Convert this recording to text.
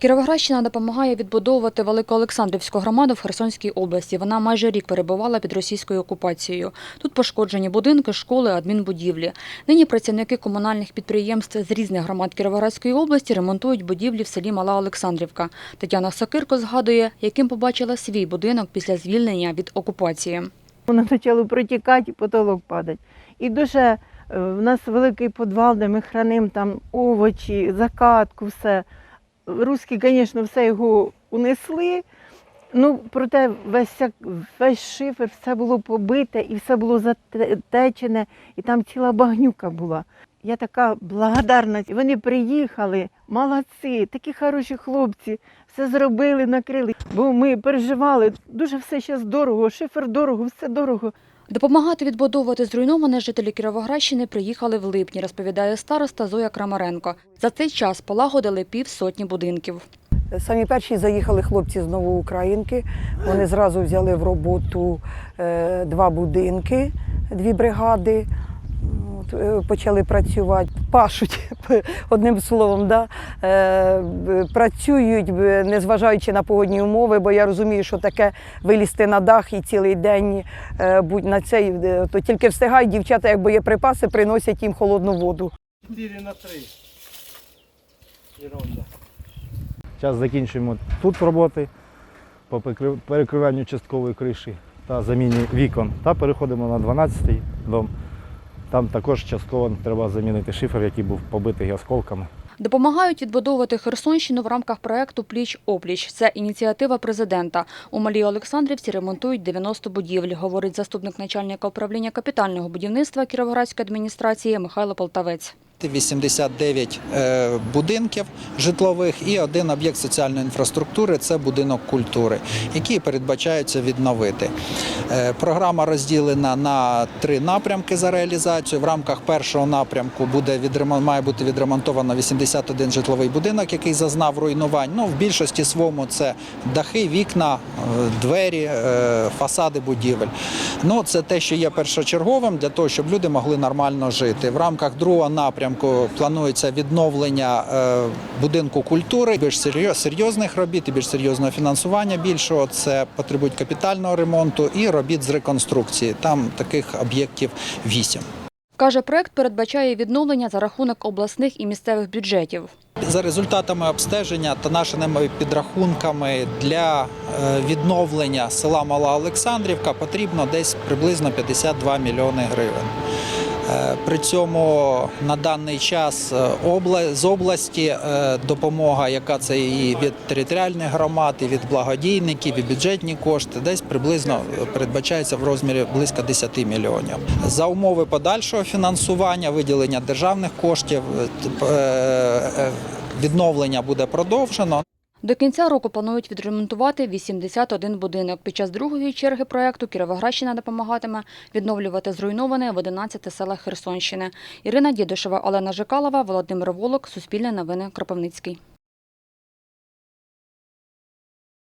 Кіровоградщина допомагає відбудовувати Великоолександрівську громаду в Херсонській області. Вона майже рік перебувала під російською окупацією. Тут пошкоджені будинки, школи, адмінбудівлі. Нині працівники комунальних підприємств з різних громад Кіровоградської області ремонтують будівлі в селі Мала Олександрівка. Тетяна Сокирко згадує, яким побачила свій будинок після звільнення від окупації. Воно почало протікати, і потолок падати. І дуже е, в нас великий підвал, де ми хранимо там овочі, закатку, все. Руські, звісно, все його унесли. Ну, проте весь, весь шифер, все було побите і все було затечене, і там ціла багнюка була. Я така благодарна. Вони приїхали, молодці, такі хороші хлопці, все зробили, накрили. Бо ми переживали, дуже все зараз дорого, шифер дорого, все дорого. Допомагати відбудовувати зруйноване жителі Кіровоградщини приїхали в липні, розповідає староста Зоя Крамаренко. За цей час полагодили півсотні будинків. Самі перші заїхали хлопці з Новоукраїнки. Вони зразу взяли в роботу е, два будинки, дві бригади. Е, Почали працювати, пашуть одним словом, да? е, працюють, незважаючи на погодні умови, бо я розумію, що таке вилізти на дах і цілий день е, будь на цей, то тільки встигають дівчата, як боєприпаси, приносять їм холодну воду. 4 на 3. Ерунда. Зараз закінчуємо тут роботи по перекриванню часткової криші та заміні вікон. Та переходимо на 12-й дом. Там також частково треба замінити шифер, який був побитий осколками. Допомагають відбудовувати Херсонщину в рамках проекту Пліч-опліч. Це ініціатива президента. У Малій Олександрівці ремонтують 90 будівель, говорить заступник начальника управління капітального будівництва Кіровоградської адміністрації Михайло Полтавець. 89 е, будинків житлових і один об'єкт соціальної інфраструктури це будинок культури, який передбачається відновити. Е, Програма розділена на три напрямки за реалізацію. В рамках першого напрямку буде має бути відремонтовано 81 житловий будинок, який зазнав руйнувань. Ну, в більшості своєму це дахи, вікна, е, двері, фасади будівель. Ну, це те, що є першочерговим для того, щоб люди могли нормально жити. В рамках другого напрямку планується відновлення е, будинку культури, більш серйоз- серйозних робіт і більш серйозного фінансування більшого. Це потребують капітального ремонту і робіт з реконструкції. Там таких об'єктів вісім. Каже, проект передбачає відновлення за рахунок обласних і місцевих бюджетів. За результатами обстеження та нашими підрахунками для е, відновлення села Мала Олександрівка потрібно десь приблизно 52 мільйони гривень. Е, При цьому на даний час е, з області е, допомога, яка це і від територіальних громад, і від благодійників, і бюджетні кошти, десь приблизно передбачається в розмірі близько 10 мільйонів. За умови подальшого фінансування, виділення державних коштів, відновлення буде продовжено. До кінця року планують відремонтувати 81 будинок. Під час другої черги проекту Кіровоградщина допомагатиме відновлювати зруйноване в 11 селах Херсонщини. Ірина Дідушева, Олена Жикалова, Володимир Волок, Суспільне новини, Кропивницький.